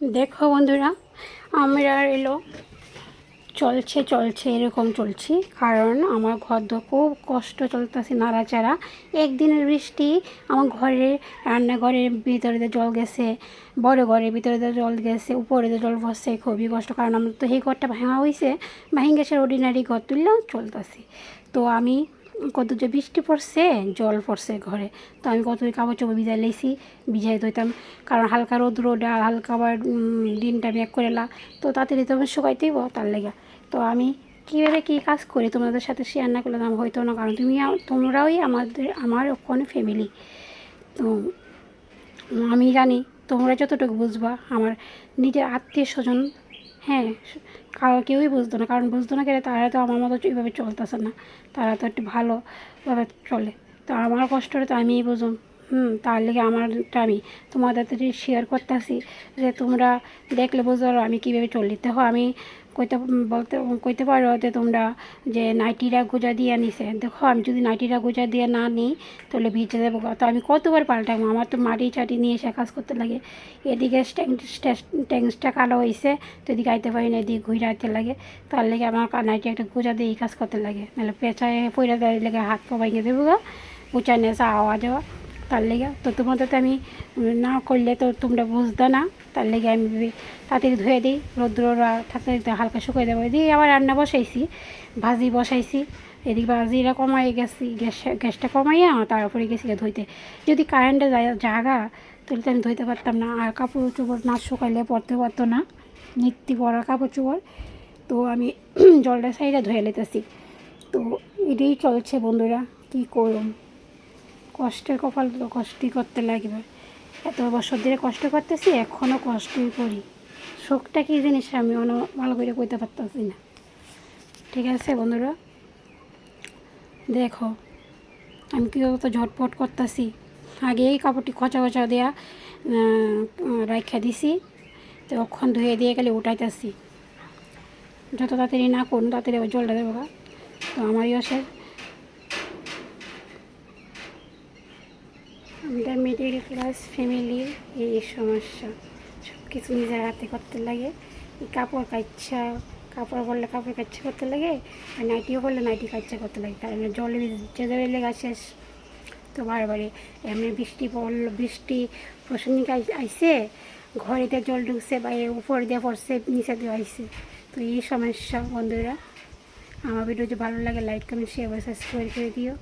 দেখো বন্ধুরা, আমরা এলো চলছে চলছে, এরকম চলছি। কারণ আমার ঘর তো খুব কষ্ট চলতেছে নাড়াচাড়া। একদিনের বৃষ্টি, আমার ঘরের রান্নাঘরের ভিতরে জল গেছে, বড় ঘরের ভিতরে জল গেছে উপরে জল বসছে খুবই কষ্ট। কারণ আমার তো সেই ঘরটা ভাঙা হয়েছে ভাঙে গেছে অর্ডিনারি ঘর তুললে চলতেছে। তো আমি কত যে বৃষ্টি পড়ছে, জল পড়ছে ঘরে। তো আমি কত কাপড় চোপড় ভিজাই লেছি, ভিজাই ধুইতাম। কারণ হালকা রোদ রোদ হালকা আবার দিনটা করে করেলা তো তাড়াতাড়ি তো আমি শুকাইতেইব তার লেগে। তো আমি কীভাবে কী কাজ করি তোমাদের সাথে শেয়ার না করলে আমার হইতো না, কারণ তুমি তোমরাই আমাদের, আমার ওখানে ফ্যামিলি তো আমি জানি তোমরা যতটুকু বুঝবা, আমার নিজের আত্মীয় স্বজন হ্যাঁ কেউই বুঝতো না, কারণ বুঝতো না কেন তারা তো আমার মতো এইভাবে চলতেছে না। তারা তো একটু ভালোভাবে চলে। তো আমার কষ্টটা তো আমিই বুঝুম। হুম, তার লেগে আমারটা আমি তোমাদের তো শেয়ার করতেছি যে তোমরা দেখলে বুঝতে পারো আমি কীভাবে চলি। দেখো, আমি কইতে বলতে কইতে পারো যে তোমরা যে নাইটিরা গোজা দিয়ে নিছে দেখো, আমি যদি নাইটিরা গোজা দিয়ে না নিই তাহলে ভিজে দেবো তো আমি কতবার পাল্টাবো? আমার তো মাটি চাটি নিয়ে এসে কাজ করতে লাগে। এদিকে ট্যাঙ্কসটা কালো হয়েছে তো এদিকে আইতে পারি না, এদিকে ঘুরে আইতে লাগে। তার লেগে আমার নাইটি একটা গোজা দিয়ে এই কাজ করতে লাগে। নাহলে পেঁচায় পয়রা দেওয়ার লেগে হাত পা ভাঙে দেবো গা। উঁচা নেশা আওয়াজ হওয়া তার লেগে, তো তোমাদের তো আমি না করলে তো তোমরা বুঝতে না। তার লেগে আমি তাড়াতাড়ি ধুয়ে দিই রৌদ্র থাকতে হালকা শুকিয়ে দেবো এদিকে আবার রান্না বসাইছি, ভাজি বসাইছি। এদিকে ভাজিটা কমাই গেছি, গ্যাস, গ্যাসটা কমাইয়া তারপরে গেছি ধুইতে। যদি কারেন্টে জায়গা তাহলে তো আমি ধুইতে পারতাম না। আর কাপড় চোপড় না শুকাইলে পরতে পারতো না, নিত্যি পরা কাপড় চোপড়। তো আমি জলটা সাইডে ধুয়ে নিতেছি। তো এটাই চলছে বন্ধুরা, কী করুন কষ্টের কপাল তো কষ্টই করতে লাগবে। এত বছর ধরে কষ্ট করতেছি এখনও কষ্টই করি। শোকটা কী জিনিস আমি অন, ভালো করে কইতে পারতেছি না। ঠিক আছে বন্ধুরা, দেখো, আমি কী তো ঝটপট করতেছি, আগে এই কাপড়টি খচা খচা দেওয়া রাখা দিছি, তো অক্ষণ ধুয়ে দিয়ে গেলে উঠাইতেছি। যত তাড়াতাড়ি না করুন, তাড়াতাড়ি আবার জলটা দেবো। তো আমারই আসে আমাদের মিডিল ক্লাস ফ্যামিলির এই সমস্যা। সব কিছু নিজের হাতে করতে লাগে। কাপড় কাচ্ছা, কাপড় পরলে কাপড় কাচ্ছা করতে লাগে, আর নাইটিও পরলে নাইটি কাচ্ছা করতে লাগে। কারণ জলে ভিজে যাবে লেগা শেষ। তো বারবারে এমনি বৃষ্টি পড়ল, বৃষ্টি প্রসঙ্গিক আই- আইসে ঘরেতে জল ঢুকছে, বা উপর দিয়ে পড়ছে, নিচে দিয়ে আইসে তো এই সমস্যা বন্ধুরা। আমার ভিডিও যদি ভালো লাগে লাইক কমেন্ট শেয়ার সাবস্ক্রাইব করে দিও।